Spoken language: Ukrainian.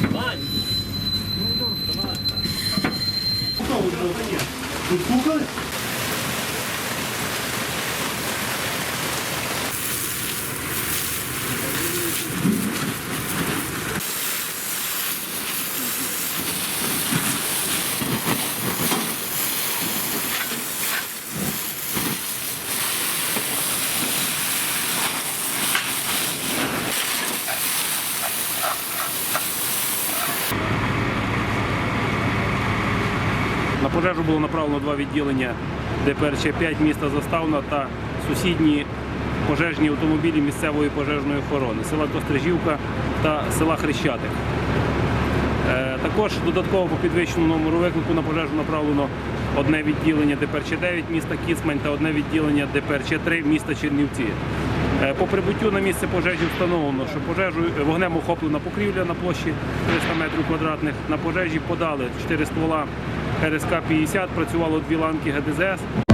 Come on. No, no, come on. No, no, no. Google. Пожежу було направлено два відділення ДПРЧ-5 міста Заставна та сусідні пожежні автомобілі місцевої пожежної охорони села Кострижівка та села Хрещатик. Е, Також додатково по підвищеному номеру виклику на пожежу направлено одне відділення ДПРЧ-9 міста Кіцмань та одне відділення ДПРЧ-3 міста Чернівці. Е, По прибуттю на місце пожежі встановлено, що пожежу вогнем охоплена покрівля на площі 300 метрів квадратних. На пожежі подали 4 ствола РСК-50, працювало дві ланки ГДЗС.